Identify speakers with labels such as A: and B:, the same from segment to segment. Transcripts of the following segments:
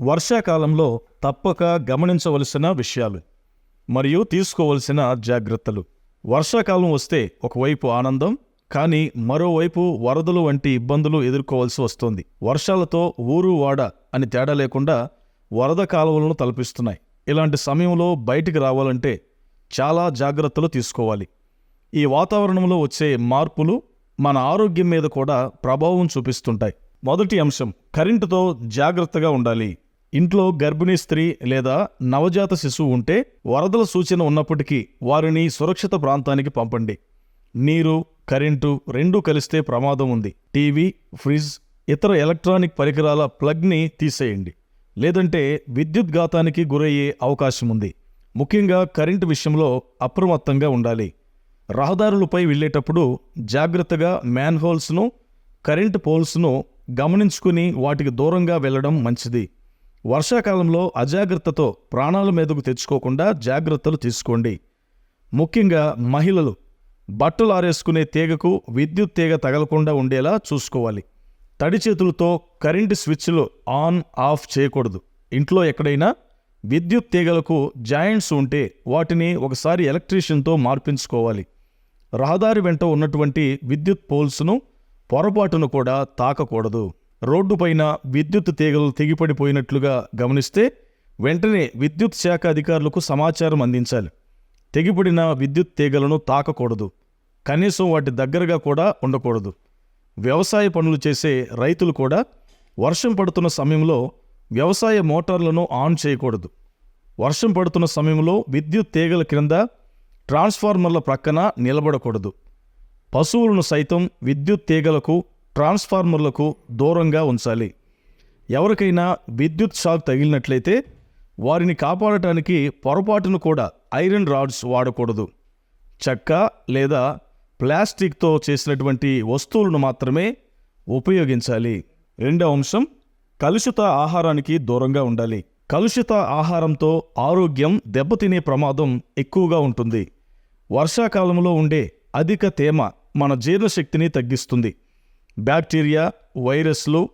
A: వర్షాకాలంలో తప్పక గమనించవలసిన విషయాలు మరియు తీసుకోవలసిన జాగ్రత్తలు. వర్షాకాలం వస్తే ఒకవైపు ఆనందం కానీ మరోవైపు వరదలు వంటి ఇబ్బందులు ఎదుర్కోవాల్సి వస్తుంది. వర్షాలతో ఊరు వాడ అని తేడా లేకుండా వరద కాలువలను తలపిస్తున్నాయి. ఇలాంటి సమయంలో బయటికి రావాలంటే చాలా జాగ్రత్తలు తీసుకోవాలి. ఈ వాతావరణంలో వచ్చే మార్పులు మన ఆరోగ్యం మీద కూడా ప్రభావం చూపిస్తుంటాయి. మొదటి అంశం కరెంటుతో జాగ్రత్తగా ఉండాలి. ఇంట్లో గర్భిణీ స్త్రీ లేదా నవజాత శిశువు ఉంటే వరదల సూచన ఉన్నప్పటికీ వారిని సురక్షిత ప్రాంతానికి పంపండి. నీరు కరెంటు రెండూ కలిస్తే ప్రమాదం ఉంది. టీవీ ఫ్రిడ్జ్ ఇతర ఎలక్ట్రానిక్ పరికరాల ప్లగ్ని తీసేయండి. లేదంటే విద్యుత్ ఘాతానికి గురయ్యే అవకాశం ఉంది. ముఖ్యంగా కరెంటు విషయంలో అప్రమత్తంగా ఉండాలి. రహదారులపై వెళ్ళేటప్పుడు జాగ్రత్తగా మ్యాన్హోల్స్ను కరెంటు పోల్స్ను గమనించుకుని వాటికి దూరంగా వెళ్ళడం మంచిది. వర్షాకాలంలో అజాగ్రత్తతో ప్రాణాల మీదకు తెచ్చుకోకుండా జాగ్రత్తలు తీసుకోండి. ముఖ్యంగా మహిళలు బట్టలు ఆరేసుకునే తీగకు విద్యుత్ తీగ తగలకుండా ఉండేలా చూసుకోవాలి. తడి చేతులతో కరెంటు స్విచ్లు ఆన్ ఆఫ్ చేయకూడదు. ఇంట్లో ఎక్కడైనా విద్యుత్ తీగలకు జాయింట్స్ ఉంటే వాటిని ఒకసారి ఎలక్ట్రీషియన్తో మార్పించుకోవాలి. రహదారి వెంట ఉన్నటువంటి విద్యుత్ పోల్స్ను పొరపాటును కూడా తాకకూడదు. రోడ్డుపైన విద్యుత్ తీగలు తెగిపడిపోయినట్లుగా గమనిస్తే వెంటనే విద్యుత్ శాఖ అధికారులకు సమాచారం అందించాలి. తెగిపడిన విద్యుత్ తీగలను తాకకూడదు. కనీసం వాటి దగ్గరగా కూడా ఉండకూడదు. వ్యవసాయ పనులు చేసే రైతులు కూడా వర్షం పడుతున్న సమయంలో వ్యవసాయ మోటార్లను ఆన్ చేయకూడదు. వర్షం పడుతున్న సమయంలో విద్యుత్ తీగల క్రింద ట్రాన్స్ఫార్మర్ల ప్రక్కన నిలబడకూడదు. పశువులను సైతం విద్యుత్ తీగలకు ట్రాన్స్ఫార్మర్లకు దూరంగా ఉంచాలి. ఎవరికైనా విద్యుత్ షాక్ తగిలినట్లయితే వారిని కాపాడటానికి పొరపాటును కూడా ఐరన్ రాడ్స్ వాడకూడదు. చెక్క లేదా ప్లాస్టిక్తో చేసినటువంటి వస్తువులను మాత్రమే ఉపయోగించాలి. రెండవ అంశం కలుషిత ఆహారానికి దూరంగా ఉండాలి. కలుషిత ఆహారంతో ఆరోగ్యం దెబ్బతినే ప్రమాదం ఎక్కువగా ఉంటుంది. వర్షాకాలంలో ఉండే అధిక తేమ మన జీర్ణశక్తిని తగ్గిస్తుంది. బ్యాక్టీరియా వైరస్లు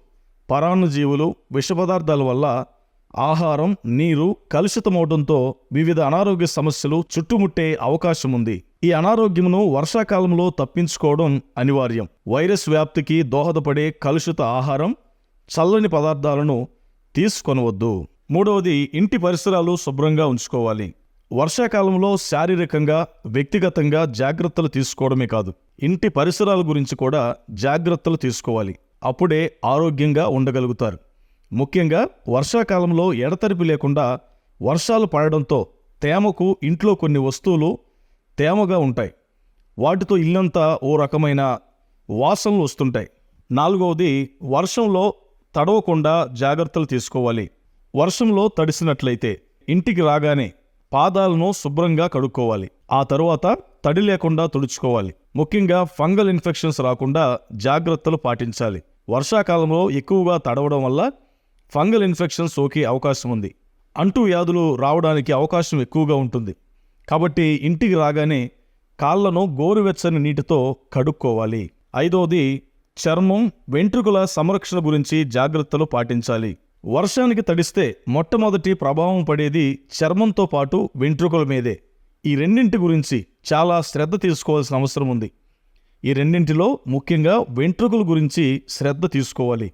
A: పరాణుజీవులు విషపదార్థాల వల్ల ఆహారం నీరు కలుషితమవడంతో వివిధ అనారోగ్య సమస్యలు చుట్టుముట్టే అవకాశం ఉంది ఈ అనారోగ్యమును వర్షాకాలంలో తప్పించుకోవడం అనివార్యం. వైరస్ వ్యాప్తికి దోహదపడే కలుషిత ఆహారం చల్లని పదార్థాలను తీసుకొనవద్దు. మూడవది ఇంటి పరిసరాలు శుభ్రంగా ఉంచుకోవాలి. వర్షాకాలంలో శారీరకంగా వ్యక్తిగతంగా జాగ్రత్తలు తీసుకోవడమే కాదు ఇంటి పరిసరాల గురించి కూడా జాగ్రత్తలు తీసుకోవాలి. అప్పుడే ఆరోగ్యంగా ఉండగలుగుతారు. ముఖ్యంగా వర్షాకాలంలో ఎడతెరిపి లేకుండా వర్షాలు పడడంతో తేమకు ఇంట్లో కొన్ని వస్తువులు తేమగా ఉంటాయి. వాటితో ఇల్లంతా ఓ రకమైన వాసనలు వస్తుంటాయి. నాలుగవది వర్షంలో తడవకుండా జాగ్రత్తలు తీసుకోవాలి. వర్షంలో తడిసినట్లయితే ఇంటికి రాగానే పాదాలను శుభ్రంగా కడుక్కోవాలి. ఆ తరువాత తడి లేకుండా తుడుచుకోవాలి. ముఖ్యంగా ఫంగల్ ఇన్ఫెక్షన్స్ రాకుండా జాగ్రత్తలు పాటించాలి. వర్షాకాలంలో ఎక్కువగా తడవడం వల్ల ఫంగల్ ఇన్ఫెక్షన్ సోకే అవకాశం ఉంది. అంటూ వ్యాధులు రావడానికి అవకాశం ఎక్కువగా ఉంటుంది. కాబట్టి ఇంటికి రాగానే కాళ్ళను గోరువెచ్చని నీటితో కడుక్కోవాలి. ఐదవది చర్మం వెంట్రుకల సంరక్షణ గురించి జాగ్రత్తలు పాటించాలి. వర్షానికి తడిస్తే మొట్టమొదటి ప్రభావం పడేది చర్మంతో పాటు వెంట్రుకల మీదే. ఈ రెండింటి గురించి చాలా శ్రద్ధ తీసుకోవాల్సిన అవసరం ఉంది. ఈ రెండింటిలో ముఖ్యంగా వెంట్రుకల గురించి శ్రద్ధ తీసుకోవాలి.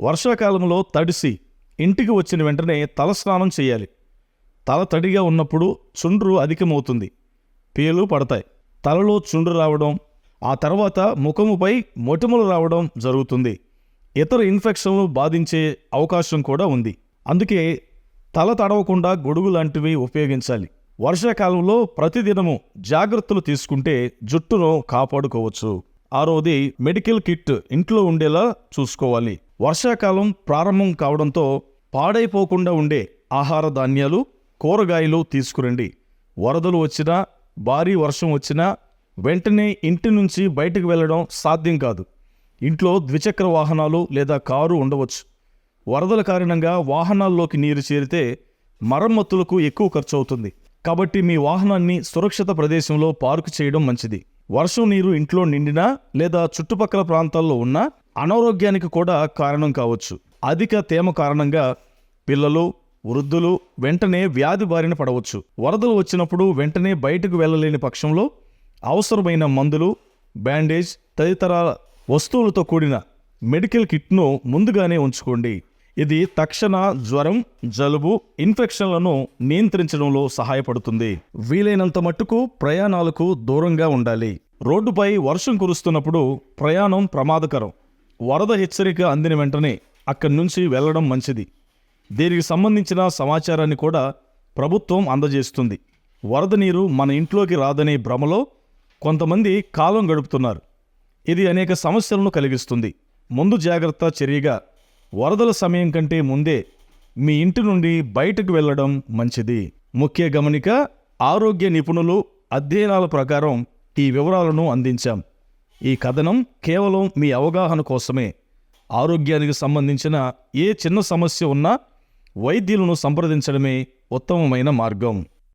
A: వర్షాకాలంలో తడిసి ఇంటికి వచ్చిన వెంటనే తలస్నానం చేయాలి. తల తడిగా ఉన్నప్పుడు చుండ్రు అధికమవుతుంది. పేలు పడతాయి. తలలో చుండ్రు రావడం ఆ తర్వాత ముఖముపై మొటిమలు రావడం జరుగుతుంది. ఇతర ఇన్ఫెక్షన్లు బాధించే అవకాశం కూడా ఉంది. అందుకే తల తడవకుండా గొడుగు లాంటివి ఉపయోగించాలి. వర్షాకాలంలో ప్రతిదినము జాగ్రత్తలు తీసుకుంటే జుట్టును కాపాడుకోవచ్చు. ఆరోది మెడికల్ కిట్ ఇంట్లో ఉండేలా చూసుకోవాలి. వర్షాకాలం ప్రారంభం కావడంతో పాడైపోకుండా ఉండే ఆహార ధాన్యాలు కూరగాయలు తీసుకురండి. వరదలు వచ్చినా భారీ వర్షం వచ్చినా వెంటనే ఇంటి నుంచి బయటకు వెళ్ళడం సాధ్యం కాదు. ఇంట్లో ద్విచక్ర వాహనాలు లేదా కారు ఉండవచ్చు. వరదల కారణంగా వాహనాల్లోకి నీరు చేరితే మరమ్మతులకు ఎక్కువ ఖర్చు అవుతుంది కాబట్టి మీ వాహనాన్ని సురక్షిత ప్రదేశంలో పార్కు చేయడం మంచిది. వర్షం నీరు ఇంట్లో నిండినా లేదా చుట్టుపక్కల ప్రాంతాల్లో ఉన్నా అనారోగ్యానికి కూడా కారణం కావచ్చు. అధిక తేమ కారణంగా పిల్లలు వృద్ధులు వెంటనే వ్యాధి బారిన పడవచ్చు. వరదలు వచ్చినప్పుడు వెంటనే బయటకు వెళ్ళలేని పక్షంలో అవసరమైన మందులు బ్యాండేజ్ తదితర వస్తువులతో కూడిన మెడికల్ కిట్ను ముందుగానే ఉంచుకోండి. ఇది తక్షణ జ్వరం జలుబు ఇన్ఫెక్షన్లను నియంత్రించడంలో సహాయపడుతుంది. వీలైనంత మట్టుకు ప్రయాణాలకు దూరంగా ఉండాలి. రోడ్డుపై వర్షం కురుస్తున్నప్పుడు ప్రయాణం ప్రమాదకరం. వరద హెచ్చరిక అందిన వెంటనే అక్కడి నుంచి వెళ్ళడం మంచిది. దీనికి సంబంధించిన సమాచారాన్ని కూడా ప్రభుత్వం అందజేస్తుంది. వరద నీరు మన ఇంట్లోకి రాదనే భ్రమలో కొంతమంది కాలం గడుపుతున్నారు. ఇది అనేక సమస్యలను కలిగిస్తుంది. ముందు జాగ్రత్త చర్యగా వరదల సమయం కంటే ముందే మీ ఇంటి నుండి బయటకు వెళ్ళడం మంచిది. ముఖ్య గమనిక ఆరోగ్య నిపుణులు అధ్యయనాల ప్రకారం ఈ వివరాలను అందించాం. ఈ కథనం కేవలం మీ అవగాహన కోసమే. ఆరోగ్యానికి సంబంధించిన ఏ చిన్న సమస్య ఉన్నా వైద్యులను సంప్రదించడమే ఉత్తమమైన మార్గం.